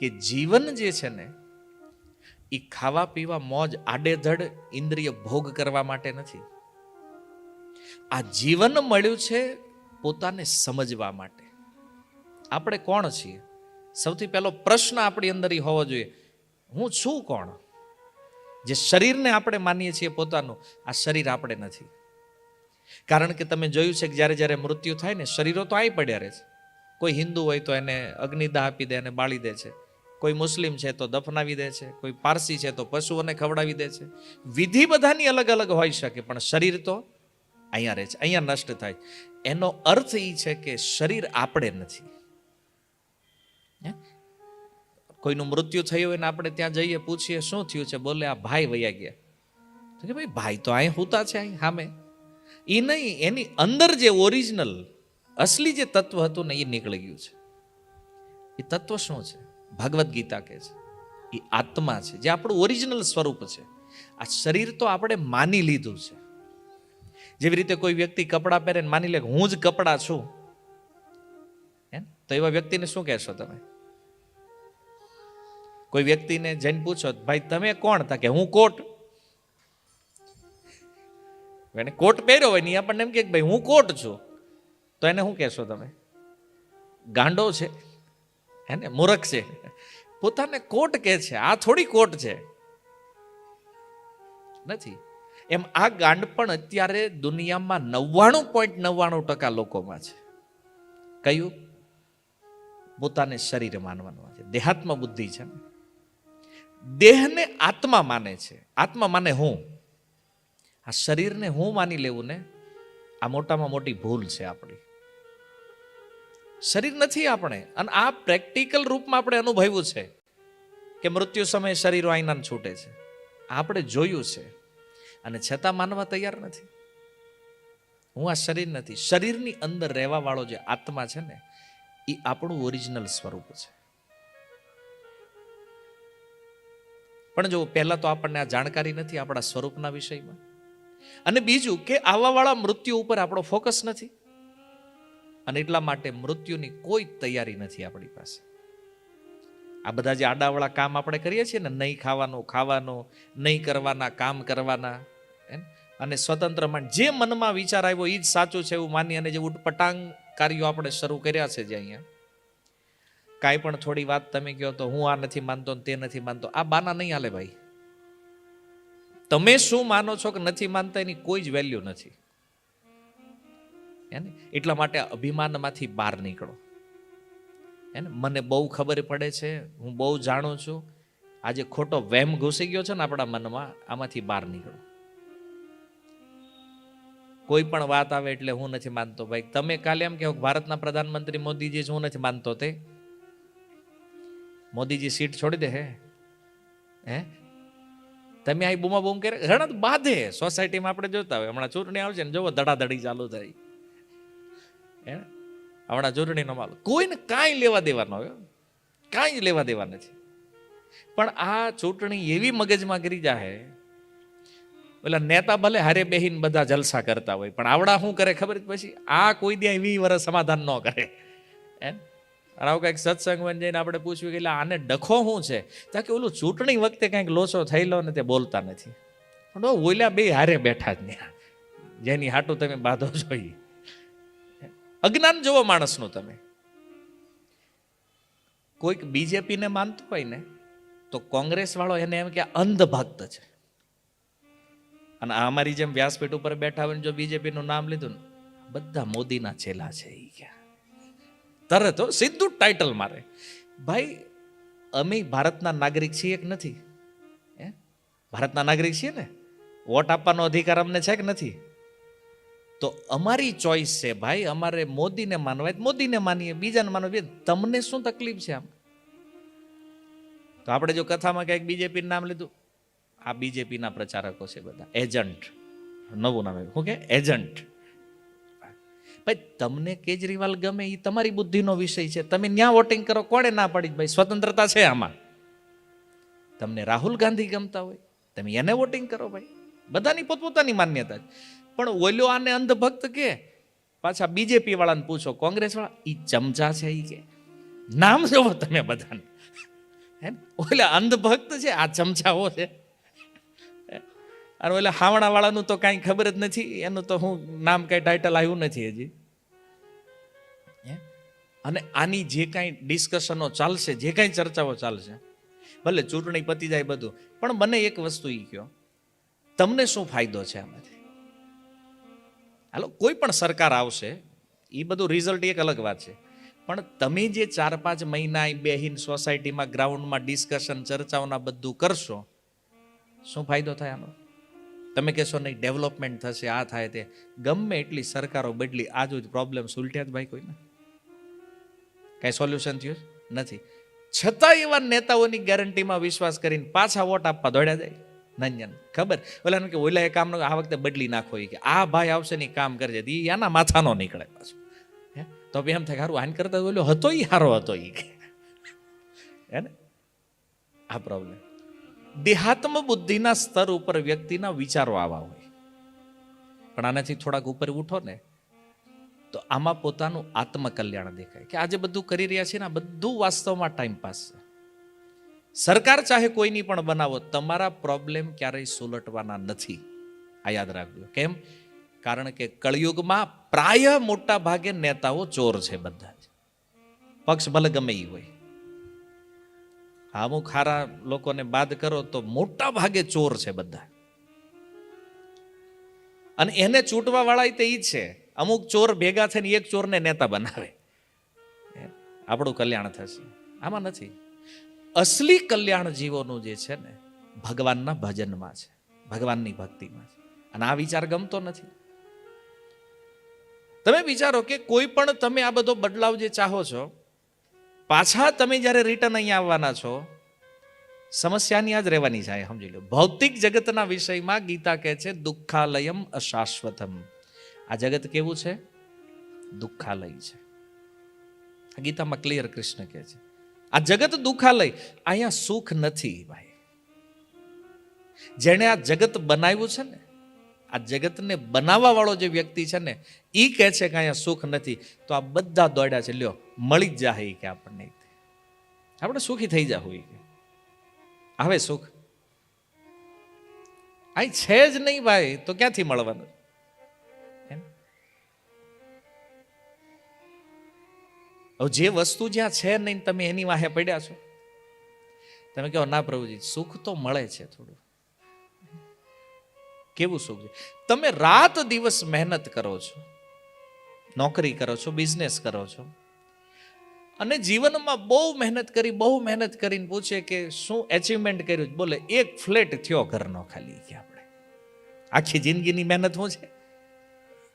કે જીવન જે છે ને એ ખાવા પીવા, મોજ, આડેધડ, ઇન્દ્રિય ભોગ કરવા માટે નથી. આ જીવન મળ્યું છે પોતાને સમજવા માટે. આપણે કોણ છીએ? સૌથી પહેલો પ્રશ્ન આપણી અંદર એ હોવો જોઈએ. હું છું કોણ? જે શરીરને આપણે માનીએ છીએ પોતાનું, આ શરીર આપણે નથી. કારણ કે તમે જોયું છે કે જ્યારે જ્યારે મૃત્યુ થાય ને, શરીરો તો આઈ પડ્યા રહે છે. કોઈ હિન્દુ હોય તો એને અગ્નિદાહ આપી દે અને બાળી દે છે. કોઈ મુસ્લિમ છે તો દફનાવી દે છે, કોઈ પારસી છે તો પશુઓને ખવડાવી દે છે. વિધિ બધાની અલગ અલગ હોઈ શકે, પણ શરીર તો અહીંયા રહે છે, અહીંયા નષ્ટ થાય. એનો અર્થ એ છે કે શરીર આપણે નથી? કોઈનું મૃત્યુ થયું હોય ને આપણે ત્યાં જઈએ, પૂછીએ, શું થયું છે? બોલે, આ ભાઈ વયા ગયા. કે ભાઈ ભાઈ તો અહીં હોતા છે, અહીં સામે એ નહીં, એની અંદર જે ઓરિજિનલ અસલી જે તત્વ હતું ને એ નીકળી ગયું છે. એ તત્વ શું છે? ભગવદ્ ગીતા કહે છે. એ આત્મા છે, જે આપણું ઓરિજિનલ સ્વરૂપ છે. આ શરીર તો આપણે માની લીધું છે. જેવી રીતે કોઈ વ્યક્તિ કપડાં પહેરે માની લે હું જ કપડાં છું હે તો એવા વ્યક્તિને શું કહેશો તમે? કોઈ વ્યક્તિને જઈને પૂછો, ભાઈ, તમે કોણ? તા કે, હું કોટ. એને કોટ પહેર્યો હોય ને આપણને એમ કે, ભાઈ, હું કોટ છું. તો એને શું કહેશો તમે? ગાંડો છે. હે ને, મૂરખ છે. પોતાને કોટ કે છે, આ થોડી કોટ છે. નથી. એમ આ ગાંડ પણ અત્યારે દુનિયામાં નવ્વાણું પોઈન્ટ નવ્વાણું ટકા લોકોમાં છે. કયું? પોતાને શરીર માનવાનું છે. દેહાત્મ બુદ્ધિ છે. દેહને આત્મા માને છે. આત્મા માને હું? આ શરીરને હું માની લેવું ને? આ મોટામાં મોટી ભૂલ છે આપણી. શરીર નથી આપણે. અને આ પ્રેક્ટિકલ રૂપમાં આપણે અનુભવ્યું છે કે મૃત્યુ સમયે શરીરો આઈનાન છૂટે છે. આપણે જોયું છે. અને છતાં માનવા તૈયાર નથી. હું આ શરીર નથી. શરીરની અંદર રહેવા વાળો જે આત્મા છે ને, એ આપણું ઓરિજિનલ સ્વરૂપ છે. પણ જો પહેલા તો આપણને આ જાણકારી નથી આપણા સ્વરૂપના વિષયમાં. અને બીજું કે આવાવાળા મૃત્યુ ઉપર આપણો ફોકસ નથી. અને એટલા માટે મૃત્યુની કોઈ તૈયારી નથી આપણી પાસે. આ બધા જે આડાવાળા કામ આપણે કરીએ છીએ ને, નહીં ખાવાનું ખાવાનું, નહીં કરવાના, કામ કરવાના અને સ્વતંત્ર સ્વતંત્રમાં જે મનમાં વિચાર આવ્યો એ જ સાચું છે એવું માની અને જે ઉટપટાંગ કાર્યો આપણે શરૂ કર્યા છે જે અહીંયા. કાંઈ પણ થોડી વાત તમે કહો તો હું આ નથી માનતો તે નથી માનતો. આ બાના નહીં હાલે ભાઈ. તમે શું માનો છો કે નથી માનતા એની કોઈ જ વેલ્યુ નથી. હે એટલા માટે અભિમાનમાંથી બહાર નીકળો. હે મને બહુ ખબર પડે છે, હું બહુ જાણું છું. આજે ખોટો વહેમ ઘૂસી ગયો છે ને આપણા મનમાં, આમાંથી બહાર નીકળો. કોઈ પણ વાત આવે એટલે હું નથી માનતો. ભાઈ, તમે કાલે એમ કહો ભારતના પ્રધાનમંત્રી મોદીજી જ હું નથી માનતો તે. મોદીજી સીટ છોડી દે હે. હે? તમે આ બૂમા બૂમ કરે. ઘણા બાધે. સોસાયટીમાં આપણે જોતા હોય. હમણાં ચૂંટણી આવશે ને, જોવો, ધડાધડી ચાલુ થાય હે? ને? હમણાં ચૂંટણીનો માલ. કોઈને કાંઈ લેવા દેવાનો કાંઈ જ લેવા દેવા નથી. પણ આ ચૂંટણી એવી મગજમાં કરી જાહે પેલા નેતા ભલે હારે બેહીને બધા જલસા કરતા હોય, પણ આવડા શું કરે ખબર પછી? આ કોઈ દે વી વર્ષ સમાધાન ન કરે. એમ આવું કંઈક સત્સંગમાં જઈને આપણે પૂછ્યું કે એટલે આને ડખો શું છે? તો કે ઓલું ચૂંટણી વખતે કંઈક લોચો થયેલો ને તે બોલતા નથી. ઓલ્યા બે હારે બેઠા જ ત્યાં જેની હાટું તમે બાંધો ઈ. અજ્ઞાન જેવો માણસનું તમે. કોઈક બીજેપીને માનતો હોય ને, તો કોંગ્રેસ વાળો એને એમ કે અંધ ભક્ત છે. અને અમારી જેમ વ્યાસપીઠ ઉપર બેઠા હોય જો બીજેપીનું નામ લીધું ને, બધા મોદીના ચેલા છે એ ક્યાં તરત સીધું ટાઇટલ મારે. ભાઈ, અમે ભારતના નાગરિક છીએ કે નથી? ભારતના નાગરિક છીએ ને? વોટ આપવાનો અધિકાર અમને છે કે નથી? તો અમારી ચોઈસ છે, ભાઈ, અમારે મોદીને માનવા મોદીને માનીએ, બીજાને માનવા. તમને શું તકલીફ છે આમ? તો આપણે જો કથામાં ક્યાંક બીજેપીનું નામ લીધું? આ બીજેપીના પ્રચારકો છે બધા. એજન્ટ નવું નામ. શું કે? એજન્ટ ભાઈ, તમને કેજરીવાલ ગમે એ તમારી બુદ્ધિનો વિષય છે. તમે ન્યા વોટિંગ કરો, કોણે ના પાડી? ભાઈ, સ્વતંત્રતા છે આમાં. તમને રાહુલ ગાંધી ગમતા હોય, તમે એને વોટિંગ કરો, ભાઈ. બધાની પોતપોતાની માન્યતા પણ ઓલ્યો આને અંધભક્ત કે? પાછા બીજેપી વાળાને પૂછો, કોંગ્રેસ વાળા એ ચમચા છે એ કે? નામ જોવો તમે બધાને. હે? ઓલા અંધભક્ત છે, આ ચમચાઓ છે. અને ઓલા હાવણા વાળાનું તો કાંઈ ખબર જ નથી, એનું તો હું નામ કાંઈ ટાઇટલ આવ્યું નથી હજી? અને આની જે કાંઈ ડિસ્કશનો ચાલશે, જે કાંઈ ચર્ચાઓ ચાલશે, ભલે ચૂંટણી પતી જાય બધું, પણ મને એક વસ્તુ એ કહો, તમને શું ફાયદો છે આમાંથી? હાલો, કોઈ પણ સરકાર આવશે એ બધું રિઝલ્ટ એક અલગ વાત છે. પણ તમે જે ચાર પાંચ મહિના બેહીન સોસાયટીમાં ગ્રાઉન્ડમાં ડિસ્કશન ચર્ચાઓના બધું કરશો, શું ફાયદો થાય આનો? તમે કહેશો, નહીં ડેવલપમેન્ટ થશે, આ થાય તે. ગમે એટલી સરકારો બદલી આજુ જ પ્રોબ્લેમ સુલટ્યા જ ભાઈ કોઈને. કાંઈ સોલ્યુશન થયું નથી. છતાં એવા નેતાઓની ગેરંટીમાં વિશ્વાસ કરીને પાછા વોટ આપવા દોડ્યા જાય. નંજન ખબર? ઓલા કે ઓલા એ કામનો આ વખતે બદલી નાખો કે, આ ભાઈ આવશે ને કામ કરજે. એ એના માથાનો નીકળે પાછું. હે? તો બી એમ થાય સારું આન કરતા ઓલો હતો એ સારો હતો એ કે. હે ને? આ પ્રોબ્લેમ દેહાત્મ બુદ્ધિના સ્તર ઉપર વ્યક્તિના વિચારો આવા હોય. પણ આનાથી થોડાક ઉપર ઉઠો ને, તો આમાં પોતાનું આત્મકલ્યાણ દેખાય. કે આજે બધું કરી રહ્યા છે ને, આ બધું વાસ્તવમાં ટાઈમ પાસ છે. સરકાર ચાહે કોઈની પણ બનાવો, તમારા પ્રોબ્લેમ ક્યારેય સુલટવાના નથી. આ યાદ રાખજો. કેમ? કારણ કે કળિયુગમાં પ્રાય મોટા ભાગે નેતાઓ ચોર છે બધા જ. પક્ષ ભલે ગમે એ હોય. અમુક ખારા લોકોને બાદ કરો તો મોટા ભાગે ચોર છે બધા. અને એને ચૂંટવા વાળા તે ઈ જ છે. અમુક ચોર ભેગા થઈને એક ચોરને નેતા બનાવે. આપણું કલ્યાણ થશે. આમાં નથી. અસલી કલ્યાણ જીવોનું જે છે ને, ભગવાનના ભજનમાં છે, ભગવાનની ભક્તિમાં છે. અને આ વિચાર ગમતો નથી. તમે વિચારો કે કોઈ પણ તમે આ બધો બદલાવ જે ચાહો છો, પાછા તમે જ્યારે રિટર્ન અહીંયા આવવાના છો, સમસ્યાની આ જ રહેવાની છે સમજી લો. ભૌતિક જગતના વિષયમાં ગીતા કહે છે, દુઃખાલયમ અશાશ્વતમ. આ જગત કેવું છે? દુઃખાલય છે. ગીતામાં ક્લિયર કૃષ્ણ કહે છે. આ જગત દુઃખાલય, અહીંયા સુખ નથી ભાઈ. જેણે આ જગત બનાવ્યું છે ને, આ જગતને બનાવવા વાળો જે વ્યક્તિ છે ને એ કહે છે કે અહીંયા સુખ નથી. તો આ બધા દોડ્યા છે, લ્યો, મળી જ જાય કે આપણને આપણે સુખી થઈ જાવ કે. હવે સુખ? અહીં છે જ નહીં ભાઈ, તો ક્યાંથી મળવાનું? હવે જે વસ્તુ જ્યાં છે નહીં, તમે એની વાહે પડ્યા છો. તમે કહો, ના પ્રભુજી, સુખ તો મળે છે થોડું. કેવું સુખ છે? તમે રાત દિવસ મહેનત કરો છો, નોકરી કરો છો, બિઝનેસ કરો છો, અને જીવનમાં બહુ મહેનત કરી, બહુ મહેનત કરીને પૂછે કે શું એચિવમેન્ટ કર્યું બોલે, એક ફ્લેટ થયો ઘરનો ખાલી. કે આપણે. આખી જિંદગીની મહેનત શું છે?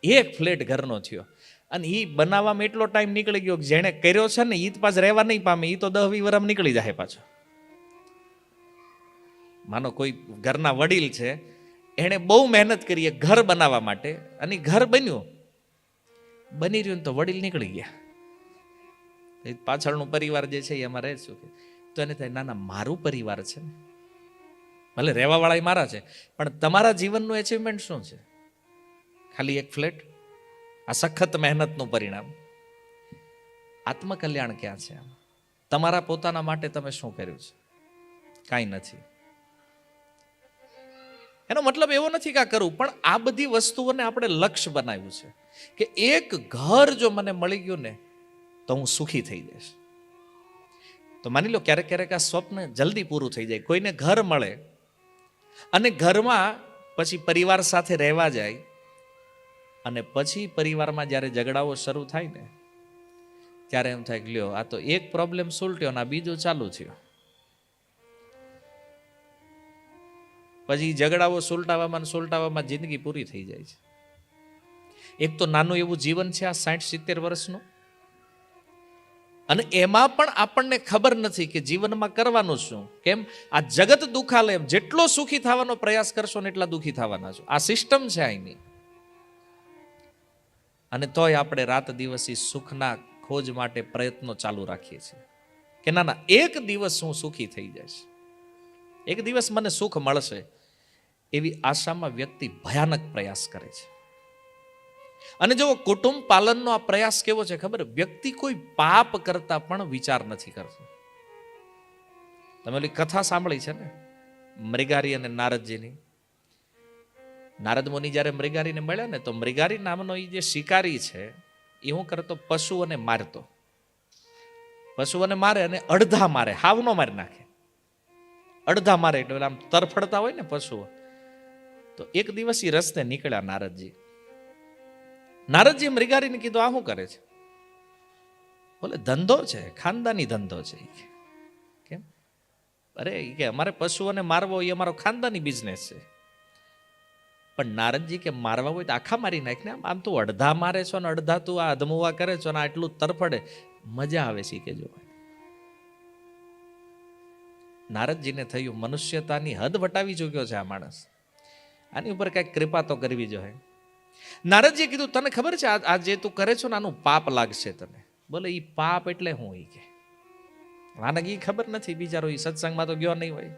એક ફ્લેટ ઘરનો થયો. અને એ બનાવવામાં એટલો ટાઈમ નીકળી ગયો કે જેણે કર્યો છે ને એ જ પાછ રહેવા નહીં પામે એ તો દહ વી વરમ નીકળી જાય પાછો. માનો કોઈ ઘરના વડીલ છે, એણે બહુ મહેનત કરી ઘર બનાવવા માટે, અને ઘર બન્યું. બની રહ્યું તો વડીલ નીકળી ગયા. પાછળનું પરિવાર જે છે એ એમાં રહે શું તો એને થાય, ના ના, મારું પરિવાર છે ને. ભલે રહેવાવાળા એ મારા છે, પણ તમારા જીવનનું એચિવમેન્ટ શું છે? ખાલી એક ફ્લેટ આ સખત મહેનતનું પરિણામ. આત્મકલ્યાણ ક્યાં છે તમારા પોતાના માટે તમે શું કર્યું છે? કાંઈ નથી. એનો મતલબ એવો નથી કે આ કરવું પણ આ બધી વસ્તુઓને આપણે લક્ષ્ય બનાવ્યું છે કે એક ઘર જો મને મળી ગયું ને, તો હું સુખી થઈ જઈશ. તો માની લો ક્યારેક ક્યારેક આ સ્વપ્ન જલ્દી પૂરું થઈ જાય. કોઈને ઘર મળે અને ઘરમાં પછી પરિવાર સાથે રહેવા જાય અને પછી પરિવારમાં જ્યારે ઝઘડાઓ શરૂ થાય ને, ત્યારે એમ થાય લ્યો, આ તો એક પ્રોબ્લેમ સુલટ્યો ને બીજું ચાલુ થયો. પછી ઝઘડાઓ સુલટાવામાં સુલટાવામાં જિંદગી પૂરી થઈ જાય છે. એક તો નાનું એવું જીવન છે આ સાઠ સિત્તેર વર્ષનું. અને એમાં પણ આપણને ખબર નથી કે જીવનમાં કરવાનું શું. કેમ? આ જગત દુખાલે જેટલો સુખી થવાનો પ્રયાસ કરશો ને એટલા દુખી થવાના છો. આ સિસ્ટમ છે અહીંની. અને તોય આપણે રાત દિવસ સુખના ખોજ માટે પ્રયત્નો ચાલુ રાખીએ છીએ. કે ના ના, એક દિવસ હું સુખી થઈ જઈશ. એક દિવસ મને સુખ મળશે એવી આશામાં વ્યક્તિ ભયાનક પ્રયાસ કરે છે. અને જો કુટુંબ પાલનનો આ પ્રયાસ કેવો છે ખબર? વ્યક્તિ કોઈ પાપ કરતા પણ વિચાર નથી કરતો. તમે ઓલી કથા સાંભળી છે ને? મૃગારી અને નારદજીની? નારદ મુનિ જ્યારે મૃગારીને મળ્યા ને, તો મૃગારી નામનો એ જે શિકારી છે એ હું કરતો પશુઓને મારતો. પશુઓને મારે અને અડધા મારે, હાવનો મારી નાખે. અડધા મારે એટલે આમ તરફડતા હોય ને પશુઓ. તો એક દિવસ એ રસ્તે નીકળ્યા નારદજી. નારદજી મૃગારીને કીધું, આ શું કરે છે? બોલે, ધંધો છે, ખાનદાની ધંધો છે. કેમ? અરે કે, અમારે પશુઓને મારવો એ અમારો ખાનદાની બિઝનેસ છે. પણ નારદજી કે મારવા હોય તો આખા મારી નાખ ને આમ તું અડધા મારે છો ને અડધા તું આ અધમુવા કરે છો ને આટલું તરફડે. મજા આવે શીખે જો નારદજીને થયું મનુષ્યતાની હદ વટાવી ચૂક્યો છે આ માણસ. આની ઉપર કંઈક કૃપા તો કરવી જોઈએ નારદજીએ કીધું, તને ખબર છે આ આ જે તું કરે છો ને આનું પાપ લાગશે તને. બોલે એ પાપ એટલે હું એ કે. આને એ ખબર નથી, બિચારો એ સત્સંગમાં તો ગયો નહીં હોય.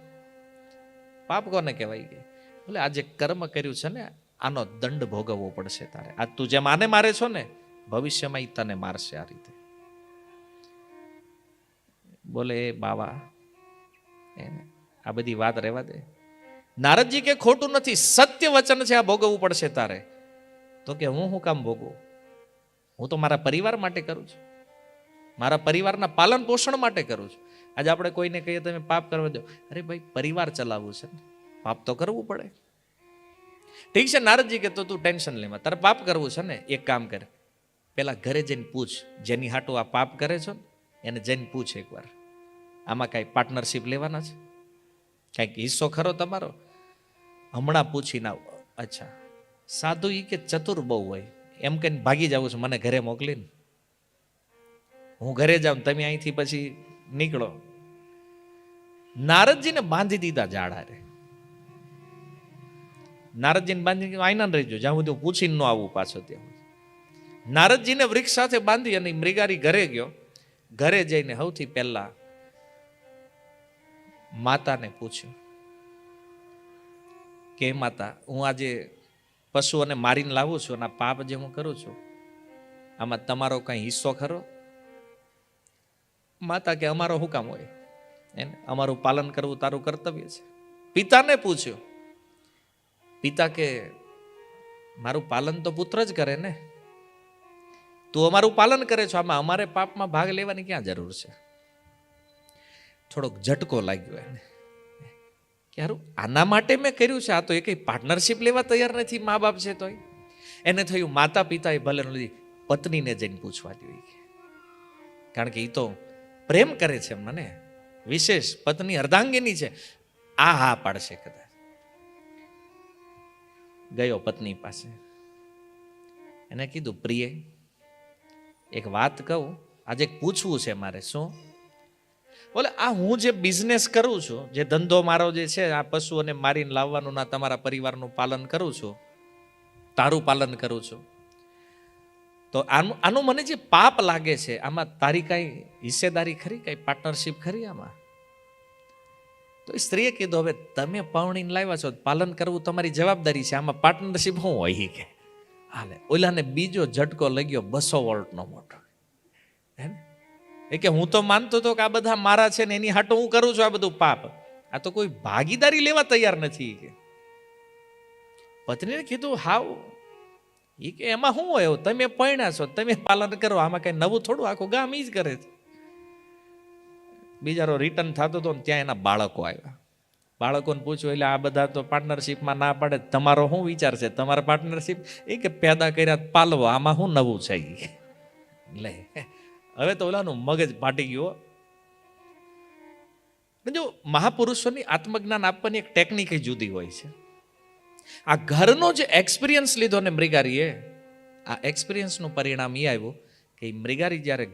પાપ કોને કહેવાય કે? બોલે આ જે કર્મ કર્યું છે ને, આનો દંડ ભોગવવો પડશે તારે. આ તું જેમ આને મારે છો ને, ભવિષ્યમાં ઈ તને મારશે આ રીતે. બોલે, એ બાવા એને આ બધી વાત રહેવા દે. નારદજી કે, ખોટું નથી, સત્ય વચન છે, આ ભોગવવું પડશે તારે. તો કે, હું શું કામ ભોગવું? હું તો મારા પરિવાર માટે કરું છું. મારા પરિવારના પાલન પોષણ માટે કરું છું. આજે આપણે કોઈને કહીએ તમે પાપ કરવા દો. અરે ભાઈ, પરિવાર ચલાવવું છે ને. પાપ તો કરવું પડે. ઠીક છે નારદજી કે તો તું ટેન્શન લેમાં. તારે પાપ કરવું છે ને, એક કામ કર. પેલા ઘરે જઈને પૂછ, જેની હાટું આ પાપ કરે છો ને, એને જઈને પૂછ એકવાર. આમાં કાંઈ પાર્ટનરશિપ લેવાના છે? કાંઈક હિસ્સો ખરો તમારો? હમણાં પૂછીને આવ. અચ્છા. સાધુ ઈ કે ચતુર બહુ હોય. એમ કહીને ભાગી જવું છે, મને ઘરે મોકલીને. હું ઘરે જાઉં, તમે અહીંથી પછી નીકળો. નારદજીને બાંધી દીધા ઝાડ રે નારદજીને બાંધી આઈના રહેજો, જ્યાં સુધી હું પૂછીને ન આવું પાછો ત્યાં નારદજીને વૃક્ષ સાથે બાંધી અને મૃગારી ઘરે ગયો. ઘરે જઈને સૌથી પહેલા માતાને પૂછ્યું, કે માતા, હું આજે પશુઓને મારીને લાવું છું અને આ પાપ જે હું કરું છું, આમાં તમારો કઈ હિસ્સો ખરો? માતા કે, અમારો હુકામ હોય? એને અમારું પાલન કરવું તારું કર્તવ્ય છે. પિતાને પૂછ્યું પિતા કે, મારું પાલન તો પુત્ર જ કરે ને? તું અમારું પાલન કરે છો. આમાં અમારે પાપમાં ભાગ લેવાની ક્યાં જરૂર છે? થોડોક ઝટકો લાગ્યો એને. કે હારું, આના માટે મેં કર્યું છે. આ તો એ કઈ પાર્ટનરશિપ લેવા તૈયાર નથી. મા બાપ છે તોય. એને થયું માતા પિતાએ ભલે પત્નીને જઈને પૂછવા જોઈએ કારણ કે એ તો પ્રેમ કરે છે મને. વિશેષ, પત્ની અર્ધાંગીની છે. આ હા પાડશે કદાચ. ગયો પત્ની પાસે. એને કીધું, પ્રિય, એક વાત કહું, આજે પૂછવું છે મારે, શું? બોલે, આ હું જે બિઝનેસ કરું છું, જે ધંધો મારો જે છે, આ પશુઓને મારીને લાવવાનું ના તમારા પરિવારનું પાલન કરું છું, તારું પાલન કરું છું, તો આનું આનું મને જે પાપ લાગે છે, આમાં તારી કાંઈ હિસ્સેદારી ખરી, કાંઈ પાર્ટનરશિપ ખરી આમાં? તો સ્ત્રીએ કીધું, હવે તમે પાવણીને લાવ્યા છો, પાલન કરવું તમારી જવાબદારી છે. આમાં પાર્ટનરશિપ શું હોય કે? હાલે, ઓલાને બીજો ઝટકો લગ્યો બસો વોલ્ટનો મોટો. હે? એ કે, હું તો માનતો હતો કે આ બધા મારા છે ને એની હાટો હું કરું છું આ બધું પાપ. આ તો કોઈ ભાગીદારી લેવા તૈયાર નથી કે. પત્નીને કીધું, હાવ. એ કે, એમાં શું હોય? તમે પરણ્યા છો, તમે પાલન કરો. આમાં કઈ નવું થોડું આખું ગામ ઈ જ કરે છે. બિચારો રિટર્ન થતો હતો ને ત્યાં એના બાળકો આવ્યા. બાળકોને પૂછ્યું, એટલે આ બધા તો પાર્ટનરશિપમાં ના પાડે તમારો શું વિચાર છે? તમારા પાર્ટનરશિપ એ કે પેદા કર્યા પાલવો, આમાં શું નવું છે એટલે હવે તો ઓલાનું મગજ ફાટી ગયો જો મહાપુરુષોની આત્મજ્ઞાન આપવાની એક ટેકનિક જુદી હોય છે. આ ઘરનો જે એક્સપિરિયન્સ લીધો ને મૃગારીએ, આ એક્સપિરિયન્સનું પરિણામ એ આવ્યું કે મૃગારી જ્યારે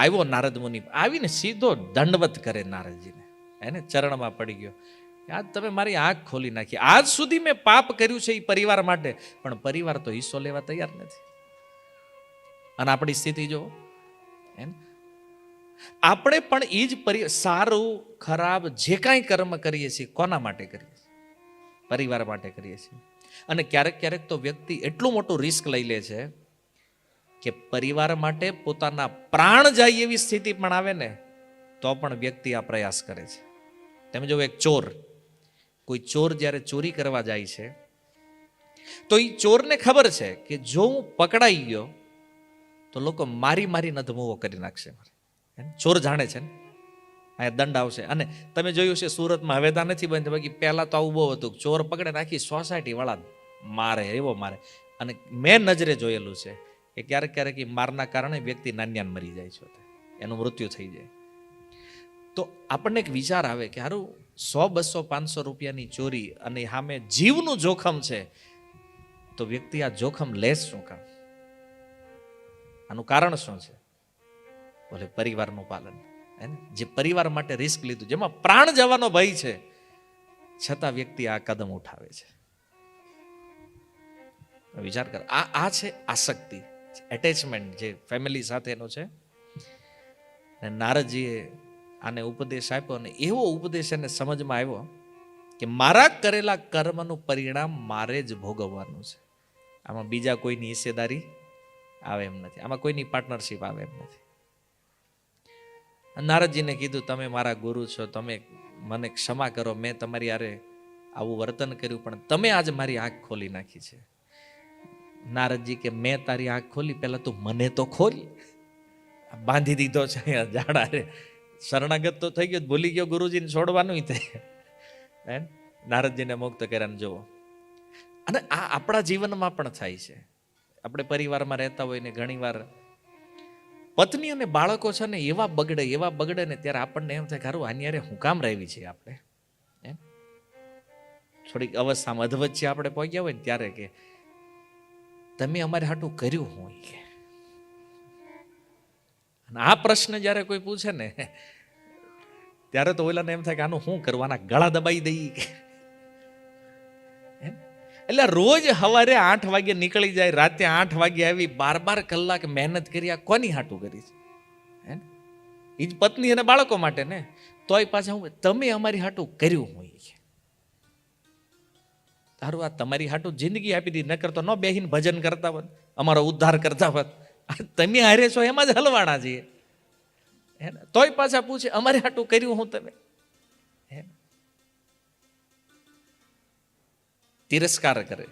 આવ્યો નારદ મુનિ. આવીને સીધો દંડવત કરે નારદજીને. એને ચરણમાં પડી ગયો. આજ તમે મારી આંખ ખોલી નાખી. આજ સુધી મેં પાપ કર્યું છે એ પરિવાર માટે, પણ પરિવાર તો હિસ્સો લેવા તૈયાર નથી. અને આપણી સ્થિતિ જો એમ? આપણે પણ એ જ પરિ, સારું, ખરાબ, જે કાંઈ કર્મ કરીએ છીએ, કોના માટે કરીએ છીએ? પરિવાર માટે કરીએ છીએ. અને ક્યારેક ક્યારેક તો વ્યક્તિ એટલું મોટું રિસ્ક લઈ લે છે કે પરિવાર માટે પોતાના પ્રાણ જાય એવી સ્થિતિ પણ આવે ને, તો પણ વ્યક્તિ આ પ્રયાસ કરે છે. તમે જો એક ચોર, કોઈ ચોર જ્યારે ચોરી કરવા જાય છે, તો એ ચોરને ખબર છે કે જો હું પકડાઈ ગયો, તો લોકો મારી મારી નધમુવો કરી નાખશે મારે? ચોર જાણે છે ને, અહીંયા દંડ આવશે. અને તમે જોયું છે સુરતમાં હવે ત્યાં નથી બનતું, બાકી પહેલાં તો આવું બહુ હતું ચોર પકડે નાખી સોસાયટી વાળા મારે, એવો મારે. અને મેં નજરે જોયેલું છે કે ક્યારેક ક્યારેક એ મારના કારણે વ્યક્તિ નાન્યાન મરી જાય છે એનું મૃત્યુ થઈ જાય. તો આપણને એક વિચાર આવે કે હારું, સો બસો પાંચસો રૂપિયાની ચોરી અને સામે જીવનું જોખમ છે, તો વ્યક્તિ આ જોખમ લે શું કામ? આનું કારણ શું છે? બોલે પરિવારનું પાલન, હે ને? જે પરિવાર માટે રિસ્ક લીધું, જેમાં પ્રાણ જવાનો ભય છે, છતાં વ્યક્તિ આ કદમ ઉઠાવે છે. વિચાર કર, આ આ છે આસક્તિ. એટેચમેન્ટ જે ફેમિલી સાથેનો છે. અને નારદજીએ આને ઉપદેશ આપ્યો અને એવો ઉપદેશ એને સમજમાં આવ્યો કે મારા કરેલા કર્મનું પરિણામ મારે જ ભોગવવાનું છે. આમાં બીજા કોઈની હિસ્સેદારી આવે એમ નથી. આમાં કોઈની પાર્ટનરશિપ આવે એમ નથી. નારદજીને કીધું, તમે મારા ગુરુ છો, તમે મને ક્ષમા કરો, મેં તમારી યારે આવું વર્તન કર્યું, પણ તમે આજ મારી આંખ ખોલી નાખી છે. નારદજી કે, મેં તારી આંખ ખોલી, પહેલાં તું મને તો ખોલ. બાંધી દીધો છે ઝાડા રે. શરણાગત તો થઈ ગયો, ભૂલી ગયો ગુરુજીને છોડવાનું તે. નારદજીને મુક્ત કર્યા જુઓ. અને આ આપણા જીવનમાં પણ થાય છે. આપણે પરિવારમાં રહેતા હોય ને ઘણીવાર પત્ની અને બાળકો છે ને એવા બગડે એવા બગડે ને ત્યારે આપણને એમ થાય ખરું આની હું કામ રહેવી છે આપણે? થોડીક અવસ્થામાં અધવચ્ચે આપણે પહોંચ્યા હોય ને ત્યારે કે તમે અમારે હાટું કર્યું હું કે? આ પ્રશ્ન જ્યારે કોઈ પૂછે ને, ત્યારે તો ઓલાને એમ થાય કે આનું શું કરવાના ગળા દબાઈ દઈ કે? એટલે રોજ સવારે આઠ વાગે નીકળી જાય, રાતે આઠ વાગે આવી, બાર બાર કલાક મહેનત કરી, આ કોની હાટું કરી છે હે એ જ પત્ની અને બાળકો માટે ને. તોય પાછા હું, તમે અમારી હાટું કર્યું હું ઈ કે? તારું આ તમારી હાટું જિંદગી આપી દીધી. નકર તો ન બેહીન ભજન કરતા હોત, અમારો ઉદ્ધાર કરતા હોત. તમે હારે છો એમાં જ હલવાણા છીએ. હે ને? તોય પાછા પૂછે, અમારે હાટું કર્યું હું તમે? હે તિરસ્કાર કરે.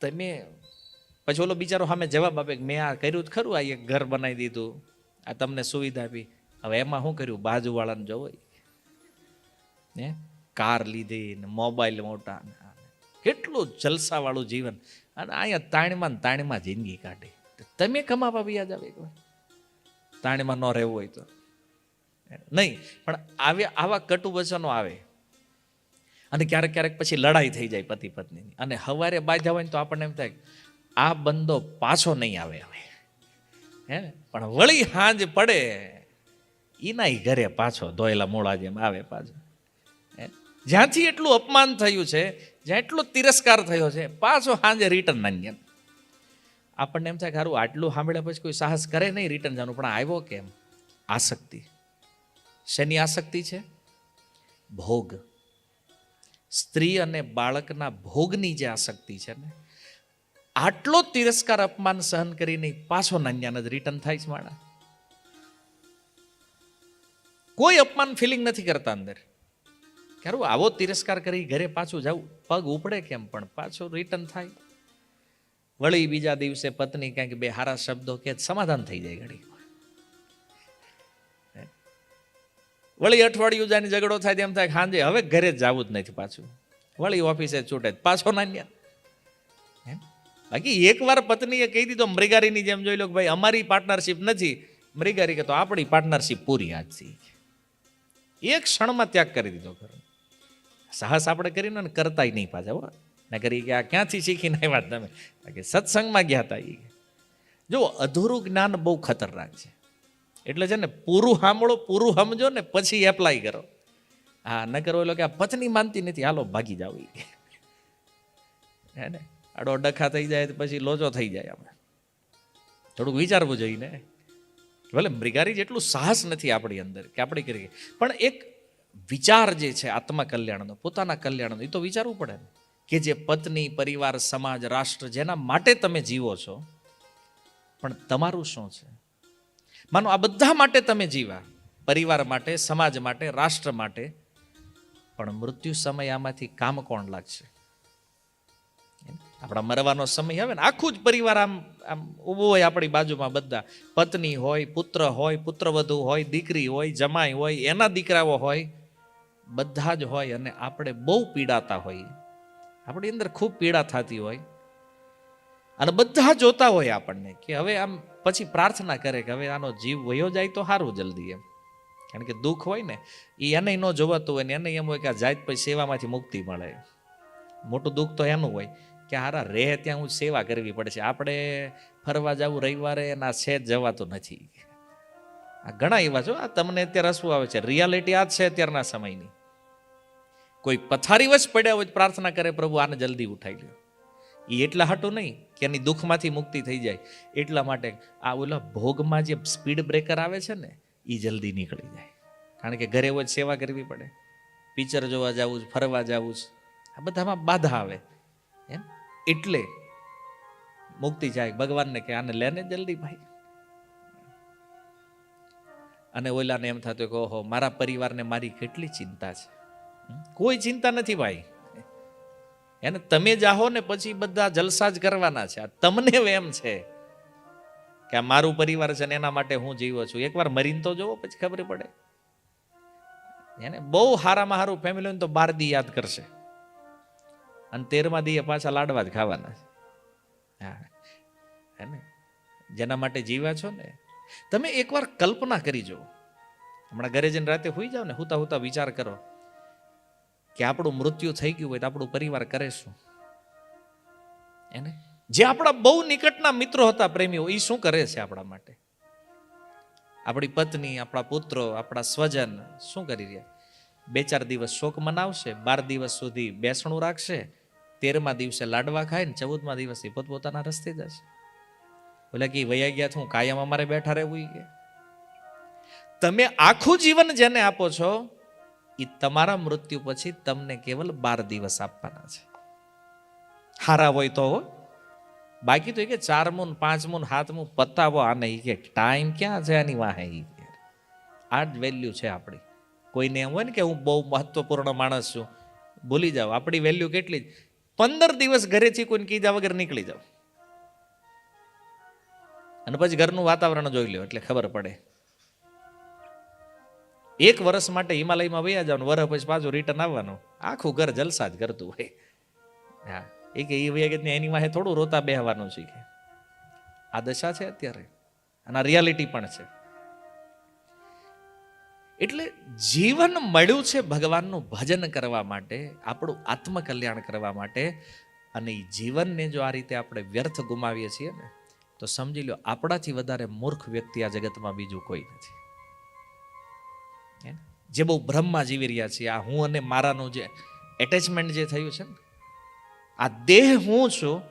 તમે, પછી ઓલો બિચારો સામે જવાબ આપે કે, મેં આ કર્યું જ ખરું, આ એક ઘર બનાવી દીધું. આ તમને સુવિધા આપી. હવે એમાં શું કર્યું? બાજુવાળાને જોવો હે? કાર લીધી ને મોબાઈલ મોટા કેટલું જલસાવાળું જીવન. અને અહીંયા તાણીમાં ને જિંદગી કાઢી. તમે કમાવા બી યાદ આવે. તાણીમાં ન રહેવું હોય તો. નહીં, પણ આવે આવા કટુ વચનો આવે. અને ક્યારેક ક્યારેક પછી લડાઈ થઈ જાય પતિ પત્નીની. અને હવારે બાંધ્યા હોય તો આપણને એમ થાય આ બંદો પાછો નહીં આવે હવે. હે? પણ વળી હાંજ પડે એના ઘરે પાછો, ધોયેલા મોળા જેમ આવે પાછો? જ્યાંથી એટલું અપમાન થયું છે, જ્યાં એટલો તિરસ્કાર થયો છે, પાછો હાંજે રિટર્ન નાન્યા આપણને એમ થાય કે સારું આટલું સાંભળ્યા પછી કોઈ સાહસ કરે નહીં રિટર્ન જવાનું, પણ આવ્યો કેમ? આસક્તિ. શેની આસક્તિ છે? ભોગ. સ્ત્રી અને બાળકના ભોગની જે આસક્તિ છે ને, આટલો તિરસ્કાર અપમાન સહન કરીને પાછો નાન્યાને જ રિટર્ન થાય છે માણા. કોઈ અપમાન ફિલિંગ નથી કરતા અંદર. ક્યારું આવો તિરસ્કાર કરી ઘરે પાછું જવું પગ ઉપડે કેમ પણ પાછું રિટર્ન થાય. વળી બીજા દિવસે પત્ની ક્યાંક બે હારા શબ્દો કે સમાધાન થઈ જાય ઘડી વળી અઠવાડિયું જાય ઝઘડો થાય તેમ થાય હાંજે હવે ઘરે જ જવું જ નથી પાછું. વળી ઓફિસે છૂટે પાછો નાન્યા? બાકી એકવાર પત્નીએ કહી દીધો, મૃગારીની જેમ જોઈ લો કે ભાઈ અમારી પાર્ટનરશિપ નથી. મૃગારી કે, તો આપણી પાર્ટનરશિપ પૂરી આજથી એક ક્ષણમાં ત્યાગ કરી દીધો ખરો સાહસ આપણે કરીને અને કરતાય નહીં પાછા, હો. નગર કે આ ક્યાંથી શીખીને આવ્યા તમે? કે સત્સંગમાં ગયા હતા એ જો અધૂરું જ્ઞાન બહુ ખતરનાક છે. એટલે છે ને, પૂરું સાંભળો, પૂરું સમજો ને પછી એપ્લાય કરો. હા ન કરો કે આ પત્ની માનતી નથી, હાલો, ભાગી જાવ એ હે ને? આડો ડખા થઈ જાય તો પછી લોચો થઈ જાય આપણે થોડુંક વિચારવું જોઈએ ને. ભલે, મૃગારી જેટલું સાહસ નથી આપણી અંદર કે આપણે કરીએ પણ એક વિચાર જે છે, આત્મકલ્યાણનો, પોતાના કલ્યાણનો, એ તો વિચારવું પડે ને. કે જે પત્ની, પરિવાર, સમાજ, રાષ્ટ્ર, જેના માટે તમે જીવો છો, પણ તમારું શું છે? માનો, આ બધા માટે તમે જીવા પરિવાર માટે, સમાજ માટે, રાષ્ટ્ર માટે. પણ મૃત્યુ સમય આમાંથી કામ કોણ લાગશે? આપણા મરવાનો સમય આવે ને, આખું જ પરિવાર આમ આમ ઊભું હોય આપણી બાજુમાં બધા. પત્ની હોય, પુત્ર હોય, પુત્રવધુ હોય, દીકરી હોય, જમાઈ હોય, એના દીકરાઓ હોય બધા જ હોય અને આપણે બહુ પીડાતા હોઈએ. આપણી અંદર ખૂબ પીડા થતી હોય. અને બધા જોતા હોય આપણને કે હવે આમ પછી પ્રાર્થના કરે કે હવે આનો જીવ વયો જાય તો સારું જલ્દી એમ. કારણ કે દુઃખ હોય ને એ એને ન જોવાતું હોય ને એને એમ હોય કે આ જાત પછી સેવામાંથી મુક્તિ મળે. મોટું દુઃખ તો એનું હોય કે હારા રહે ત્યાં હું સેવા કરવી પડશે. આપણે ફરવા જવું રવિવારે એના છે જ જવાતું નથી. આ ઘણા એવા છો. આ તમને અત્યારે હસવું આવે છે. રિયાલિટી આ જ છે અત્યારના સમયની. કોઈ પથારી વચ પડ્યા હોય પ્રાર્થના કરે, પ્રભુ, આને જલ્દી ઉઠાઈ લ્યો. એ એટલા હાટું નહીં કે એની દુઃખમાંથી મુક્તિ થઈ જાય. એટલા માટે આ ઓલા ભોગમાં જે સ્પીડ બ્રેકર આવે છે ને એ જલ્દી નીકળી જાય. કારણ કે ઘરે હોય સેવા કરવી પડે. પિક્ચર જોવા જવું છે, ફરવા જવું છે. આ બધામાં બાધા આવે. એમ? એટલે મુક્તિ જાય ભગવાનને કે, આને લેને જલ્દી ભાઈ. અને ઓલાને એમ થતું કે, ઓહો, મારા પરિવારને મારી કેટલી ચિંતા છે? કોઈ ચિંતા નથી ભાઈ. એને તમે જાહો ને પછી બધા જલસા જ કરવાના છે. આ તમને એમ છે કે આ મારું પરિવાર છે ને એના માટે હું જીવો છું. એકવાર મરીને તો જોવો, પછી ખબર પડે. એને બહુ હારામાં હારું ફેમિલી તો બાર દી યાદ કરશે. અને તેરમા દીએ પાછા લાડવા જ ખાવાના છે. હા. હે જેના માટે જીવ્યા છો ને, તમે એકવાર કલ્પના કરી જુઓ. હમણાં ઘરે જઈને રાતે હોઈ જાઓ ને, હુતા હુતા વિચાર કરો. કે આપણું મૃત્યુ થઈ ગયું હોય તો આપણું પરિવાર કરે શું? એને? જે આપણા બહુ નિકટના મિત્રો હતા પ્રેમીઓ એ શું કરે છે આપણા માટે? આપણી પત્ની, આપણા પુત્રો, આપણા સ્વજન શું કરી રહ્યા? બે ચાર દિવસ શોક મનાવશે, બાર દિવસ સુધી બેસણું રાખશે, તેરમા દિવસે લાડવા ખાય ને ચૌદમા દિવસે પોતપોતાના રસ્તે જશે. બોલે કે વૈયા ગયા હું કાયમ અમારે બેઠા રહેવું કે. તમે આખું જીવન જેને આપો છો એ તમારા મૃત્યુ પછી તમને કેવલ બાર દિવસ આપવાના છે. હારા હોય તો. બાકી તો એ કે ચાર પાંચમું પાંચ મૂન હાથ મૂન પતાવો આને એ કે ટાઈમ ક્યાં છે આની વાહે એ આ જ વેલ્યુ છે આપણી કોઈને એમ હોય ને કે હું બહુ મહત્વપૂર્ણ માણસ છું. ભૂલી જાઓ આપણી વેલ્યુ કેટલી પંદર દિવસ ઘરેથી કોઈને કીધા વગર નીકળી જાઓ. અને પછી ઘરનું વાતાવરણ જોઈ લો એટલે ખબર પડે. એક વર્ષ માટે હિમાલયમાં વૈયા જવાનું વરસ પછી પાછું રિટર્ન આવવાનું. આખું ઘર જલસા જ કરતું હોય. હા, એ કે એ વૈયા કે એની વાહે થોડું રોતા બેહવાનું શીખે. આ દશા છે અત્યારે. અને આ રિયાલિટી પણ છે. એટલે જીવન મળ્યું છે ભગવાનનું ભજન કરવા માટે, આપણું આત્મકલ્યાણ કરવા માટે, અને એ જીવનને જો આ રીતે આપણે વ્યર્થ ગુમાવીએ છીએ ને, તો સમજી લો આપણાથી વધારે મૂર્ખ વ્યક્તિ આ જગતમાં બીજું કોઈ નથી? જે બહુ ભ્રમમાં જીવી રહ્યા છીએ. આ હું અને મારાનું જે એટેચમેન્ટ જે થયું છે ને, આ દેહ હું છું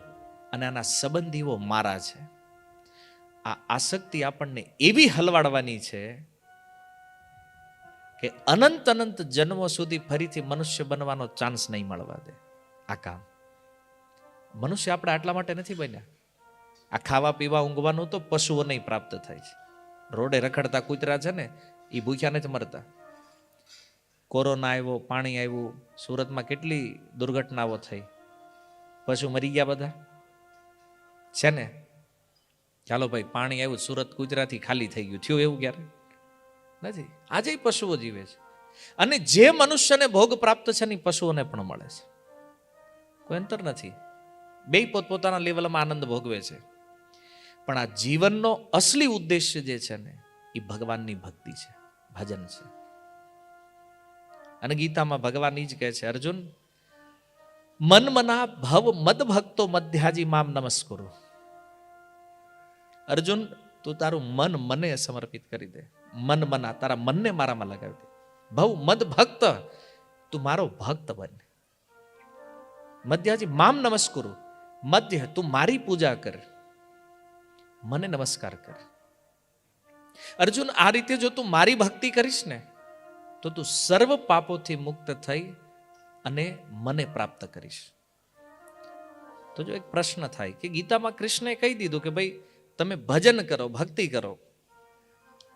અને આના સંબંધીઓ મારા છે. આ આસક્તિ આપણને એવી હલવાડવાની છે કે અનંત અનંત જન્મો સુધી ફરીથી મનુષ્ય બનવાનો ચાન્સ નહીં મળવા દે. આ કામ. મનુષ્ય આપણે આટલા માટે નથી બન્યા. આ ખાવા, પીવા, ઊંઘવાનું તો પશુઓને પ્રાપ્ત થાય છે. રોડે રખડતા કૂતરા છે ને એ ભૂખ્યા નથી મરતા. કોરોના આવ્યો, પાણી આવ્યું, સુરતમાં કેટલી દુર્ઘટનાઓ થઈ. પશુ મરી ગયા બધા? છે ને? ચાલો ભાઈ, પાણી આવ્યું, સુરત ગુજરાતથી ખાલી થઈ ગયું. થયું એવું ક્યારે? નથી. આજે પશુઓ જીવે છે. અને જે મનુષ્યને ભોગ પ્રાપ્ત છે ને પશુઓને પણ મળે છે. કોઈ અંતર નથી. બે પોતપોતાના લેવલમાં આનંદ ભોગવે છે. પણ આ જીવનનો અસલી ઉદ્દેશ્ય જે છે ને એ ભગવાનની ભક્તિ છે. ભજન છે. અને ગીતામાં ભગવાન જ કહે છે, અર્જુન મન મના ભવ મદ ભક્તો મધ્યાજી મામ નમસ્કુરુ. અર્જુન, તું તારું મન મને સમર્પિત કરી દે. મન મના તારા મનને મારામાં લગાવી દે. ભવ મદ ભક્ત તું મારો ભક્ત બન. મધ્યાજી મામ નમસ્કુરુ. મધ્ય, તું મારી પૂજા કર. મને નમસ્કાર કર. અર્જુન, આ રીતે જો તું મારી ભક્તિ કરીશ ને, તો તું સર્વ પાપોથી મુક્ત થઈ અને મને પ્રાપ્ત કરીશ. તો જો એક પ્રશ્ન થાય કે ગીતામાં કૃષ્ણે કહી દીધું કે ભાઈ, તમે ભજન કરો, ભક્તિ કરો.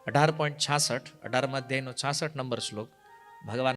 અઢાર પોઈન્ટ છાસઠ, અઢારમાં અધ્યાયનો છાસઠ નંબર શ્લોક. ભગવાન